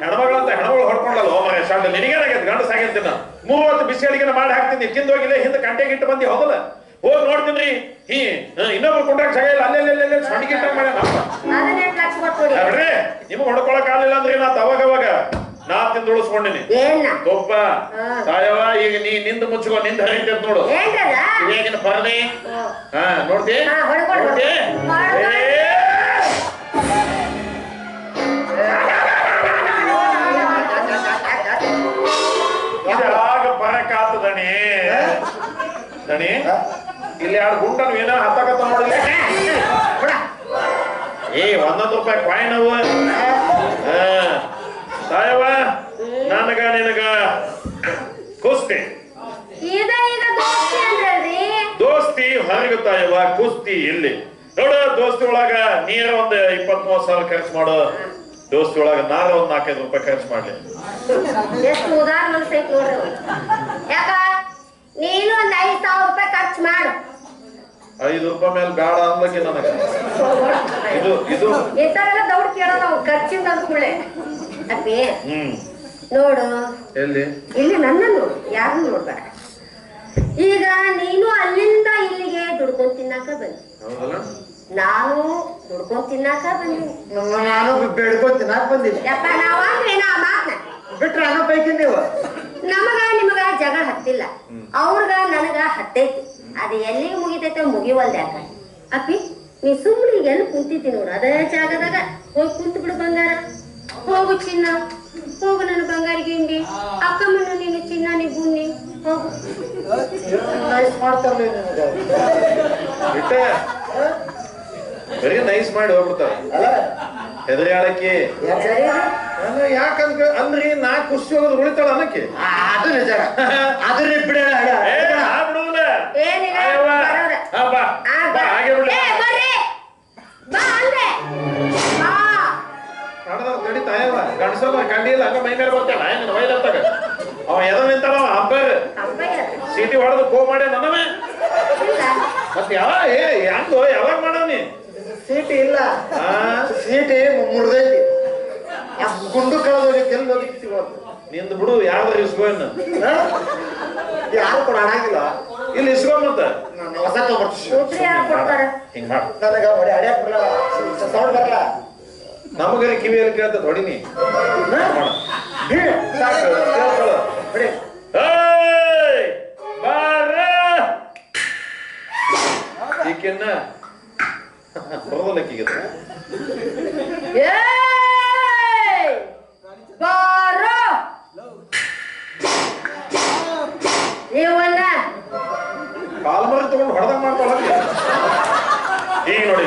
ಹೆಣ್ಮಗಳಂತ ಹೆಣ್ಮಗಳು ಹೊಡ್ಕೊಂಡಲ್ಲ ಓ ಮನೆ ಶಾಂತ ನಿನಗೇನಾಗೈತೆ? ಗಂಡ ನಾನು. ಮೂವತ್ತು ಬಿಸಿ ಅಡಿಗೆನ ಮಾಡಿ ಹಾಕ್ತೀನಿ. ಕಿಂದ ಹೋಗಿಲ್ಲ ಹಿಂದೆ ಕಂಟೆಗೆ ಇಟ್ಟು ಬಂದಿ ಹೋಗಲ್ಲ. ಹೋಗಿ ನೋಡ್ತೀನಿ. ಹೀ ಇನ್ನೊಬ್ರು ಕೊಂಡಾಗ ಜಾಗ ಇಲ್ಲ. ಅಲ್ಲೇ ಅಲ್ಲೇ ಸಣ್ಣ ಗಿಟ್ಟ ಮಾಡ್ಯಾನ ನಿಮ್ಗೆ ಹೊಡ್ಕೊಳಕ್ ಆಗಲಿಲ್ಲ ಅಂದ್ರೆ ನಾ ಅವಾಗ ಅವಾಗ. ನಾ ತಿಂದು ಉಳಿಸ್ಕೊಂಡಿನಿ. ಗೊಬ್ಬ ತಾಯವ ಈಗ ನೀ ನಿಂದ ಮುಚ್ಚಕೋ ನಿಂದ ಹರಿತ ನೋಡು. ಪರದೆ. ಹಾ ನೋಡ್ತಿ. ನೋಡ್ತಿ? ದಣಿ ಇಲ್ಲಿ ಎರಡು ಗುಂಡನು ಏನೋ ಹತ್ತಕತ್ತ ನೋಡಿಲ್ಲ ಏ ಒಂದೊಂದು ರೂಪಾಯಿ ಕಾಯಿನ್ ಅವ. ಸಾಯವ ನನಗ ನಿನಗ ಕುಸ್ತಿ. ದೋಸ್ತಿ ಹೊರಗೆ ತಾಯವ್ವ ಕುಸ್ತಿ ಇಲ್ಲಿ. ನೋಡು ದೋಸ್ತಿ ಒಳಗ ನೀರ ಒಂದ್ ಇಪ್ಪತ್ ಮೂವತ್ ಸಾವಿರ ಖರ್ಚು ಮಾಡು. ದೋಸ್ತಿ ಒಳಗ ನಾರ ಒಂದ್ ನಾಲ್ಕೈದು ರೂಪಾಯಿ ಖರ್ಚು ಮಾಡ್ಲಿ. ನೀನು ಒಂದ್ ಐದ್ ಸಾವಿರ ರೂಪಾಯಿ ಖರ್ಚು ಮಾಡು. ಐದು ರೂಪಾಯಿ ಮೇಲೆ ಬೇಡ ಅಂದಕ್ಕೆ ನನಗೆ. ಇದು ಇದು. ಇಂಥವೆಲ್ಲ ದೌಡ್ ಕೇಳೋ ನಾವು ಖರ್ಚಿಂದ ಅಂದ್ಕೊಳ್ಳೆ. ಅಪ್ಪಿ ಹ್ಮ್. ನೋಡು. ಎಲ್ಲಿ? ಇಲ್ಲಿ ನನ್ನ ನೋಡು ಯಾರು ನೋಡ್ಬೇಡ. ಈಗ ನೀನು ಅಲ್ಲಿಂದ ಇಲ್ಲಿಗೆ ದುಡ್ಕೊಂಡ್ ತಿನ್ನಾಕ ಬನ್ನಿ. ಹೌದಲ್ಲ? ನಾನು ದುಡ್ಕೊಂಡ್ ತಿನ್ನಾಕ ಬನ್ನಿ. ನಾನು ಬೇಡ್ಕೊಂಡ್ ತಿನ್ನಾಕ ಬಂದಿಲ್ಲ ಯಪ್ಪ ನಾವಂದ್ರೆ ನಾ ಮಾತ್ನ. ಬಿಟ್ರೆ ಅನ್ನೋ ಪೈಕಿ ನೀವು. ನಮಗ ನಿಮಗ ಜಗಳ ಹತ್ತಿಲ್ಲ. ಅವ್ರಗ ನನಗ ಹತ್ತೈತಿ. ಅದ ಎಲ್ಲಿ ಮುಗಿತೈತೆ ಮುಗಿವಲ್ದ ಯಾಕ ಅಪ್ಪಿ ನೀ ಸುಮ್ಮನೆ ಎಲ್ಲಿ ಕುಂತಿದ್ದಿ ನೋಡು. ಅದೇ ಜಾಗದಾಗ ಹೋಗಿ ಕುಂತು ಬಿಡು ಬಂಗಾರ. ಹೋಗು ಚಿನ್ನ. ಹೋಗು ನನ್ನ ಬಂಗಾರ ಗಿಂಡಿ. ಅಕ್ಕಮ್ಮನ ನೀನು ಚಿನ್ನ ನೀ ಗುಣ್ಣಿ ಹೋಗು. ನೈಸ್ ಬರೀ ಮಾಡಿ ಹೋಗ್ಬಿಡ್ತಾರ. ಹೆದರಿ ಆಳಕ್ಕಿ ಯಾಕಂದ್ರೆ ಅಂದ್ರಿ ನಾ ಖುಷಿ ಹೋಗೋದು ಉಳಿತಾಳ ಅನ್ನಕ್ಕೆ? ಅದು ನಿಜ. ಅದನ್ನೇ ಬಿಡ ಅವ ಎದ ನಿಂತಾನ ಅವ ಸೀಟಿ ಹೊಡೆದು ಕೋ ಮಾಡ್ಯ ನನವೆ ಮತ್ತೆ ಯಾವ ಏ ಯಾಕೋ ಯಾವಾಗ ಮಾಡೋನಿ ಸೀಟಿ ಇಲ್ಲ. ಸೀಟಿ ಮುರ್ದೈತಿ. ಗುಂಡು ಕಳೆದೋಗಿ ಎಲ್ಲಿ ಹೋಗಿ ಸಿಗೋದು ನಿಂದು ಬಿಡು ಯಾರು ಇಸ್ಕೋನ್ ಯಾರು ಕೂಡ ಆಡಂಗಿಲ್ಲ ಇಲ್ಲಿ ಇಸ್ಕೋ ಮತ್ತ? ಹೊಸ ತಗೊಡ್ತೀನಿ ಯಾರು ಕೊಡ್ತಾರ? ಹಿಂಗ್ ಮಾಡ. ನನಗ ಹೊಡೆ ಅಡ್ಯಾಕ್ ಬರಲ್ಲ ಸೌಂಡ್ ಬರಲ್ಲ. ನಮಗರಿ ಕಿವಿಯಲ್ಲಿ ಕೇಳ್ತದ ಹೊಡಿನಿ. ಹೊಡಿ. ಈಕೆನ್ನ ಅದು. ಏಯ್! ಬಾರೋ! ಇವಲ್ಲ ಕಾಲ್ಮರ ತಗೊಂಡು ಹೊಡೆದಂಗ್ ಮಾಡ್ಕೊಳ್ಳೋದು. ಈಗ ನೋಡಿ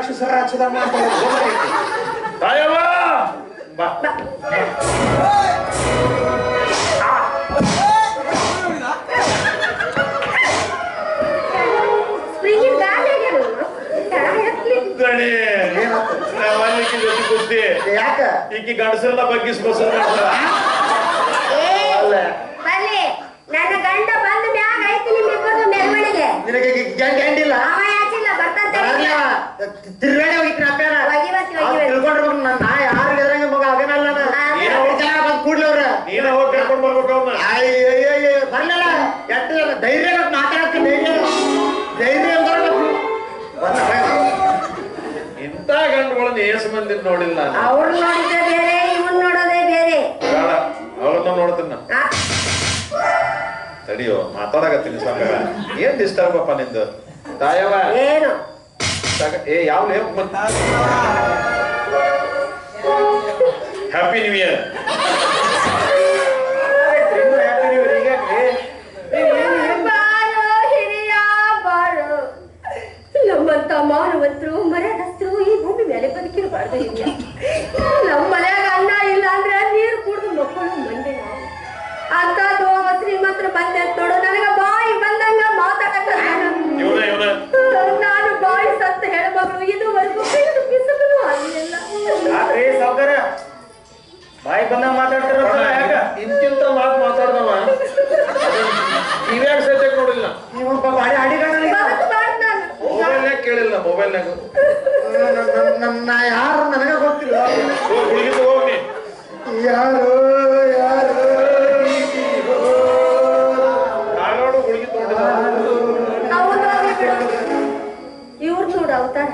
ರಾಕ್ಷಸ ರಾಕ್ಷದ ಮಾತಾಡೋದು ಬಾ ಈಕಿ ಗಂಡಸರೆಲ್ಲ ಬಗ್ಗಿಸ್ಬೋಸ ಏಸು ನೋಡಿಲ್ಲ ನಾನು. ಅವ್ರು ನೋಡಿದ್ರೆ ಬೇರೆ ಇವನ್ ನೋಡೋದೇ ಬೇರೆ. ಬೇಡ ಅವ್ರನ್ನ ನೋಡ್ತೀನಿ ನಾನು. ತಡಿಯೋ ಮಾತಾಡಕತ್ತೀನಿ ಸ್ವಾಮಿ ಏನ್ ಡಿಸ್ಟರ್ಬ್ ಅಪ್ಪ ನಿಂದು? ತಾಯವ ಏನು? ಏ ಯಾವ ಹ್ಯಾಪಿ ನ್ಯೂ ಇಯರ್ ನಮ್ಮ ಮನ್ಯಾಗ ಅನ್ನ ಇಲ್ಲ ಅಂದ್ರೆ ನೀರು ಕುಡಿದು ಮಕ್ಕಳು ಮಂದಿ ನಾವು. ಅಂತದ್ದು ಮಾತ್ರ ಶ್ರೀಮಂತರು ಬಂದೆ. ನೋಡು ನನಗ ಬಾಯಿ ಬಂದಂಗ ಮಾತಾಡಕ ನಾನು ಬಾಯಿ ಸತ್ತ ಹೆಣ್ಮಗಳು ಇದುವರೆಗೂ ಬಿಸಿಲು ಆಗಿಲ್ಲ ಬಾಯಿ ಬಂದಾಗ ಮಾತಾಡ್ತಿರಲ್ಲ ಯಾಕ? ಇಂತಿಂತ ಮಾತು ಮಾತಾಡ್ದವ. ಟಿವಿಯಾಗ ಸದ್ಯಕ್ಕೆ ನೋಡಿಲ್ಲ. ಅಡಿಗಾಣ ಬದುಕಬಾರ್ದು ನಾನು ಮೊಬೈಲ್ನಾಗ ಕೇಳಿಲ್ಲ ಮೊಬೈಲ್ನಾಗ ನನ್ನ ಯಾರು ನನಗೆ ಗೊತ್ತಿಲ್ಲ. ಯಾರು ಯಾರು? ಇವ್ರು ನೋಡು ಅವತಾರ.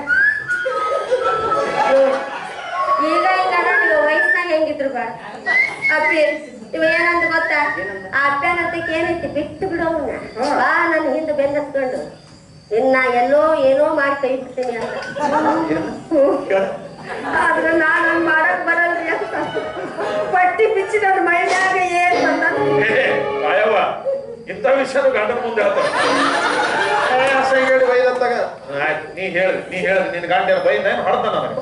ಈಗ ಹಿಂಗಾರ ನೀವು ವಯಸ್ಸಿನಾಗ ಹೆಂಗಿದ್ರು ಬಾ. ಅಪ್ಪಿ ಇವ ಏನಂತ ಗೊತ್ತಾ? ಆ ಅಪ್ಪನಂತಕ್ಕೆ ಏನೈತಿ? ಬಿಟ್ಟು ಬಿಡೋ ಬಾ ನನ್ನ ಹಿಂದೆ ಬೆನ್ನತ್ಕೊಂಡು. ನಿನ್ನ ಎಲ್ಲೋ ಏನೋ ಮಾಡಿ ಕೈ ಬಿಡ್ತೀನಿ ಅಂತ. ಆದ್ರೆ ನಾನು ಮಾಡಕ್ ಬರಲ್ರಿ ಅಂತ. ಪಟ್ಟಿ ಬಿಚ್ಚಿ ನನ್ನ ಮೈಯಾಗ ಏನ್ ಬಂದ ಕಾಯವ್ವ ಇಂಥ ವಿಷಯ ಗಂಡನ ಮುಂದೆ ಹೇಳಿ ಬೈದಂತಾಗ. ಆಯ್ತು ನೀ ಹೇಳಿ ನೀ ಹೇಳಿ. ನಿನ್ ಗಂಡ ಬೈದ ಹೊಡ್ತಾನ ನನಗೆ?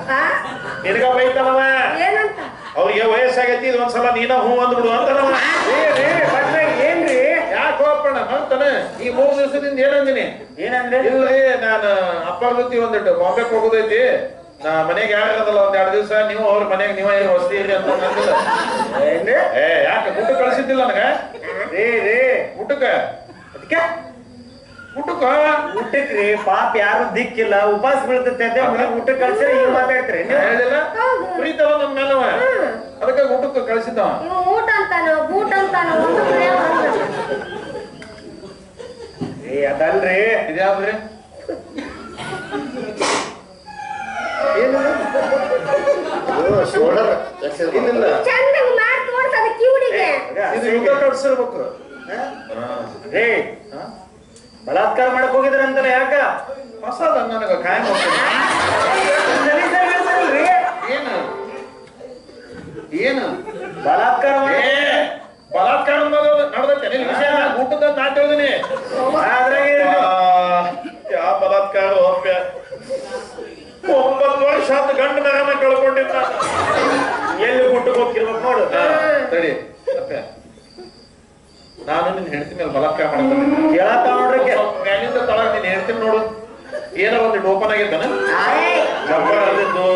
ಬೈತಾನವ ಏನಂತ? ಅವ್ರಿಗೆ ವಯಸ್ಸಾಗೈತಿ ಇದೊಂದ್ಸಲ ನೀನ ಹೂ ಅಂದ್ಬಿಡು ಅಂತ ಹೋಗ್ಬೇಡ ಅಂತಾನೆ. ಈ ಮೂರು ದಿವಸದಿಂದ ಏನಂದಿನಿ? ಏನಂದ್ರೆ ಇಲ್ರಿ ನಾನು ಅಪ್ಪರ ಜೊತೆ ಒಂದಿಟ್ಟು ಬಾಂಬೆಗೆ ಹೋಗೋದೈತಿ. ನಾ ಮನೆಗೆ ಯಾರಲ್ಲ ಒಂದ್ ಎರಡು ದಿವಸ ನೀವು ಅವ್ರ ಮನೆಗೆ ಏನ್ ವಸತಿ ಇರಿ ಅಂತ ಏ ಯಾಕೆ ಊಟ ಕಳ್ಸಿದ್ದಿಲ್ಲ ನನಗ? ರೀ ರೇ. ಊಟಕ್ಕ? ಅದಕ್ಕೆ? ಊಟಕ್ಕ? ಊಟಕ್ರಿ ಪಾಪ ಯಾರು ದಿಕ್ಕಿಲ್ಲ. ಉಪವಾಸ ಬೀಳ್ತೈತೆ ಅಂತ ಮನೆಗೆ ಊಟ ಕಳ್ಸಿ ಈಗ ಮಾತಾಡ್ತೀರಿ. ನೀವು ಹೇಳಿಲ್ಲ ಪ್ರೀತವ ನಮ್ ಮೇಲವ. ಅದಕ್ಕೆ ಊಟಕ್ಕೆ ಕಳ್ಸಿದ್ದವ. ಇವ ಊಟ ಅಂತಾನೋ ಊಟ ಅಂತಾನೋ ಒಂದು ಅದಲ್ರಿ. ಇದ್ಯಾವ್ದ್ರಿ? ಶೋಲ್ಡರ್ ಇಲ್ಲಿಲ್ಲ ಚಂದಗ್ ಮಾಡಿ ತೋರ್ಸದ ಕಿವುಡಿಗೆ ಇದು ಯುದ್ಧ ಕಟ್ಸಿರ್ಬೇಕು ರೇ ಬಲಾತ್ಕಾರ ಮಾಡಕ್ ಹೋಗಿದ್ರಂತಲ್ಲ ಯಾಕ? ಹೊಸದ ನನಗ ಕಾಯಂ ಏನು? ಏನು? ಬಲಾತ್ಕಾರ ಬಲಾತ್ಕಾರ ನಡೆದೈತೆ ನಿನ್ ವಿಷಯ ಊಟದ ನಾ ತಿಳಿದೀನಿ ಅದ್ರಾಗ ಏನ್ರಿ? ಯಾವ ಬಲಾತ್ಕಾರ ಒಪ್ಪ ಒಂಬತ್ತು ವರ್ಷ ಆದ ಗಂಡ ಮಗನ ಕಳ್ಕೊಂಡಿದ್ದ ಎಲ್ಲಿ ಗುಟ್ಟಕ್ಕೆ ಹೋಗ್ತಿರ್ಬೇಕು ನೋಡು ತಡಿ ಅಪ್ಪೆ. ನಾನು ನಿನ್ ಹೆಂಡತಿ ಮೇಲೆ ಬಲಾತ್ಕಾರ ಮಾಡ್ಕೊಂಡಿದ್ದೆ ಕೇಳತ್ತ ನೋಡ್ರಿ ಸ್ವಲ್ಪ ಮ್ಯಾಲಿಂದ ಹೇಳ್ತೀನಿ ನೋಡು. ಏನೋ ಒಂದು ಓಪನ್ ಆಗಿದ್ದಾನೆ? ಜಬ್ಬ ಅದಿದ್ದು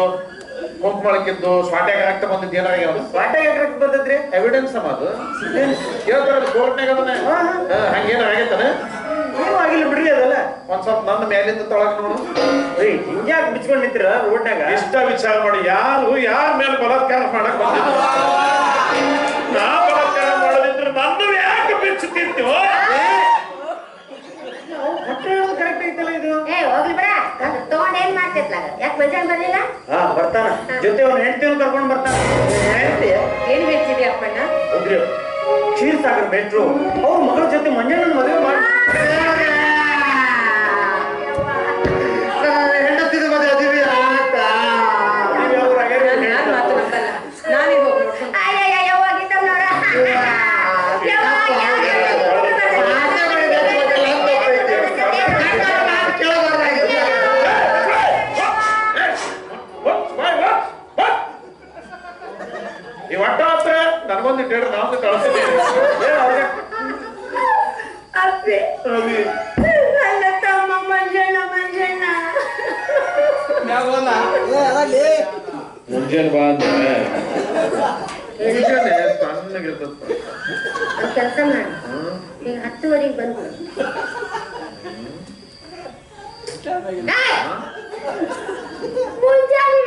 ಮೊಳಕಿದ್ದು ಸ್ವಾಟ್ಯಾಗ ರಕ್ತ ಬಂದಿದ್ದು ಏನಾಗ್ಯಾವ ಸ್ವಾಟ್ಯಾಗ ಎಕ್ರಕ್ ಬರ್ತೈತ್ರಿ ಎವಿಡೆನ್ಸ್ ಅಮ್ಮ ಅದು. ಹೇಳ್ತಾರ ಕೋರ್ಟ್ನಾಗ ಅದನ್ನ. ಹಂಗೇನ ಆಗೈತಾನ? ನೀವು ಆಗಿಲ್ಲ ಬಿಡ್ರಿ ಅದಲ್ಲ. ಒಂದ್ ಸ್ವಲ್ಪ ನನ್ನ ಮೇಲಿಂದ ತಳಗ ನೋಡು. ರೀ ಹಿಂಗ್ಯಾಕ್ ಬಿಚ್ಕೊಂಡ್ ನಿಂತಿರ ರೋಡ್ನಾಗ ಇಷ್ಟ ವಿಚಾರ ಮಾಡಿ ಯಾರು ಯಾರ ಮೇಲೆ ಬಲಾತ್ಕಾರ ಮಾಡಕ್ ಬಂದಿದ್ರು ನಾ ಬಲಾತ್ಕಾರ ಮಾಡೋದಿದ್ರೆ ನನ್ನ ಯಾಕೆ ಬಿಚ್ಚುತ್ತಿತ್ತು ಹೊಟ್ಟೆ ಕರೆಕ್ಟ್ ಐತಲ್ಲ ಇದು? ಏ ಹೋಗ್ಲಿ ಬಿಡ. ತಗೊಂಡ್ ಏನ್ ಮಾಡ್ತಿದ್ಲಾಗ ಯಾಕೆ ಮಂಜಾನ್ ಬರ್ಲಿಲ್ಲ? ಹಾ? ಬರ್ತಾನ. ಜೊತೆ ಅವ್ನ ಹೆಂಡತಿಯನ್ನು ಕರ್ಕೊಂಡ್ ಬರ್ತಾನೆ. ಹೆಂಡತಿ? ಏನ್ ಹೇಳ್ತಿದ್ಯ ಅಪ್ಪಣ್ಣ? ಕ್ಷೀರ್ ಸಾಗರ್ ಮೆಟ್ರೋ. ಅವ್ರ ಮಗಳ ಜೊತೆ ಮಂಜಣ್ಣನ ಮದುವೆ ಮಾಡಿ ಮುಂಜಾನೆ ಬಾ ಅಂದ್ರೆ. ತಣ್ಣಗಿರ್ತದ ಕೆಲಸ ಮಾಡಿ. ಈಗ ಹತ್ತುವರೆಗೆ ಬಂದು! ಮುಂಜಾನೆ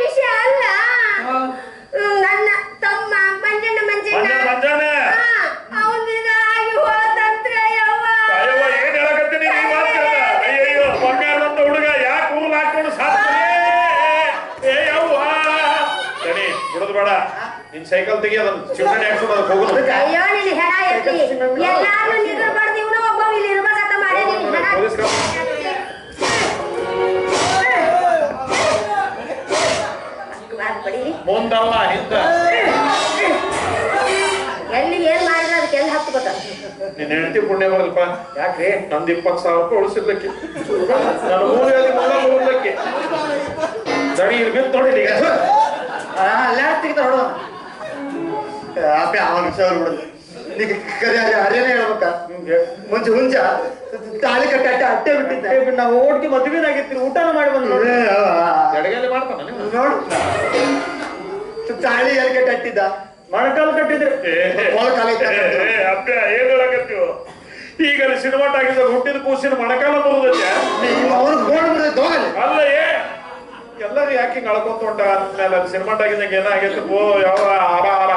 ಸೈಕಲ್ ತೆಗಿ ಅದನ್ನ ಅದಕ್ಕೆ ಹೋಗುದು. ಅಯ್ಯೋ ನಿನ್ ಹೆಣ ಎತ್ತಿ ಎಲ್ಲಾರು ಇವನು ಒಬ್ಬ ಇಲ್ಲಿ ಇರ್ಬೇಕಂತ ಮಾಡಿ ಹೆಣ. ಪೊಲೀಸ್. ಮುಂದಲ್ಲ ಹಿಂದ. ಎಲ್ಲಿ ಏನ್ ಮಾಡಿದ್ರೆ ಅದಕ್ಕೆ ಎಲ್ಲಿ ಹತ್ತು ಗೊತ್ತ? ನಿನ್ನ ಹೆಂಡತಿ ಪುಣ್ಯ ಮಾಡಲ್ಪ ಯಾಕ್ರಿ? ನಂದು ಇಪ್ಪತ್ತು ಸಾವಿರ ರೂಪಾಯಿ ಉಳಿಸಿದ್ದಕ್ಕೆ ನಾನು ಮೂಲೆಯಲ್ಲಿ ಮೂಲ ಉಳಿದಕ್ಕೆ ಸರಿ ಇರ್ಬೇಕು ನೋಡಿ ಈಗ. ಅಲ್ಲೇ ತೆಗಿತ ಹೊಡೋಣ ಅಪ್ಪ ಅವನ ಸರ್ ಬಿಡುದು ನೀಗ ಕರಿ ಹರಿಯನೇ ಹೇಳ್ಬೇಕ. ಮುಂಚೆ ಮುಂಚೆ. ತಾಳಿ ಕಟ್ಟಿ ಅಟ್ಟೆ ಅಟ್ಟೆ ಬಿಟ್ಟಿದ್ದೆ. ನಾವು ಓಡ್ಗೆ ಮದುವೆನಾಗಿರ್ತೀರಿ ಊಟನ ಮಾಡಿ ಎಡಗೈಲಿ ಮಾಡ್ತಾನ ನೋಡು. ತಾಳಿ ಎಲ್ಲಿ ಕಟ್ಟಿ ಅಟ್ಟಿದ್ದ? ಮೊಣಕಾಲು ಕಟ್ಟಿದ್ರೆ. ಅಪ್ಪ ಏನ್ ಹೇಳಕತ್ತೀವ ಈಗ ಅಲ್ಲಿ ಸಿನಿಮಾ ಹುಟ್ಟಿದ ಕೂಸಿನ ಮೊಣಕಾಲ ನೀವು ಅವ್ರು ಗೋಡ್ ಅಲ್ಲ ಏ ಎಲ್ಲರೂ ಯಾಕೆ ಕಳ್ಕೊಂತ ಮೇಲೆ ಅಂದ್ಮೇಲೆ ಸಿನಿಮಾ ಏನಾಗೈತೆ ಓ ಯಾವ ಆರ ಆರ,